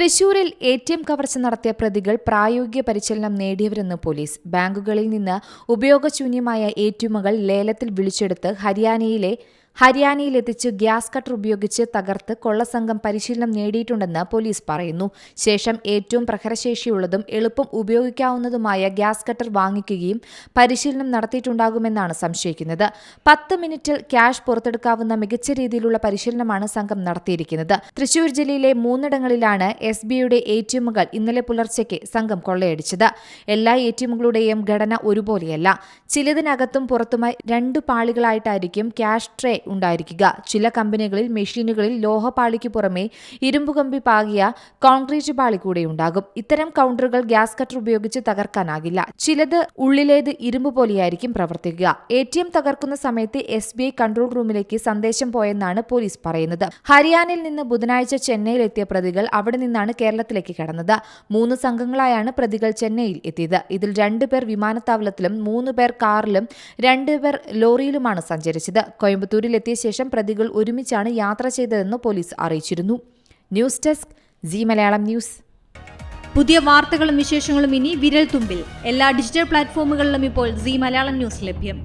തൃശൂരിൽ A T M കവർച്ച നടത്തിയ പ്രതികൾ പ്രായോഗിക പരിശീലനം നേടിയവരെന്ന് പോലീസ്. ബാങ്കുകളിൽ നിന്ന് ഉപയോഗശൂന്യമായ എ ടി എമ്മുകൾ ലേലത്തിൽ വിളിച്ചെടുത്ത് ഹരിയാനയിലെ ഹരിയാനയിലെത്തിച്ച് ഗ്യാസ് കട്ടർ ഉപയോഗിച്ച് തകർത്ത് കൊള്ളസംഘം പരിശീലനം നേടിയിട്ടുണ്ടെന്ന് പോലീസ് പറയുന്നു. ശേഷം ഏറ്റവും പ്രഹരശേഷിയുള്ളതും എളുപ്പം ഉപയോഗിക്കാവുന്നതുമായ ഗ്യാസ് കട്ടർ വാങ്ങിക്കുകയും പരിശീലനം നടത്തിയിട്ടുണ്ടാകുമെന്നാണ് സംശയിക്കുന്നത്. പത്ത് മിനിറ്റിൽ ക്യാഷ് പുറത്തെടുക്കാവുന്ന മികച്ച രീതിയിലുള്ള പരിശീലനമാണ് സംഘം നടത്തിയിരിക്കുന്നത്. തൃശൂർ ജില്ലയിലെ മൂന്നിടങ്ങളിലാണ് എസ് ബിയുടെ എ ടി എമ്മുകൾ ഇന്നലെ പുലർച്ചയ്ക്ക് സംഘം കൊള്ളയടിച്ചത്. എല്ലാ എ ടി എമ്മുകളുടെയും ഘടന ഒരുപോലെയല്ല. ചിലതിനകത്തും പുറത്തുമായി രണ്ട് പാളികളായിട്ടായിരിക്കും ക്യാഷ് ട്രേ ഉണ്ടായിരിക്കുക. ചില കമ്പനികളിൽ മെഷീനുകളിൽ ലോഹപാളിക്ക് പുറമെ ഇരുമ്പുകമ്പി പാകിയ കോൺക്രീറ്റ് പാളി കൂടെ ഉണ്ടാകും. ഇത്തരം കൗണ്ടറുകൾ ഗ്യാസ് കട്ടർ ഉപയോഗിച്ച് തകർക്കാനാകില്ല. ചിലത് ഉള്ളിലേത് ഇരുമ്പ് പോലെയായിരിക്കും പ്രവർത്തിക്കുക. എ ടി എം തകർക്കുന്ന സമയത്ത് എസ് ബി ഐ കൺട്രോൾ റൂമിലേക്ക് സന്ദേശം പോയെന്നാണ് പോലീസ് പറയുന്നത്. ഹരിയാനയിൽ നിന്ന് ബുധനാഴ്ച ചെന്നൈയിലെത്തിയ പ്രതികൾ അവിടെ നിന്നാണ് കേരളത്തിലേക്ക് കടന്നത്. മൂന്ന് സംഘങ്ങളായാണ് പ്രതികൾ ചെന്നൈയിൽ എത്തിയത്. ഇതിൽ രണ്ടുപേർ വിമാനത്താവളത്തിലും മൂന്ന് പേർ കാറിലും രണ്ടുപേർ ലോറിയിലുമാണ് സഞ്ചരിച്ചത്. കോയമ്പത്തൂരിലെത്തിയ ശേഷം പ്രതികൾ ഒരുമിച്ചാണ് യാത്ര ചെയ്തതെന്ന് പോലീസ് അറിയിച്ചിരുന്നു. News desk Zee Malayalam news. പുതിയ വാർത്തകളും വിശേഷങ്ങളും ഇനി വിരൽ തുമ്പിൽ എല്ലാ ഡിജിറ്റൽ പ്ലാറ്റ്ഫോമുകളിലും ഇപ്പോൾ സി മലയാളം ന്യൂസ് ലഭ്യം.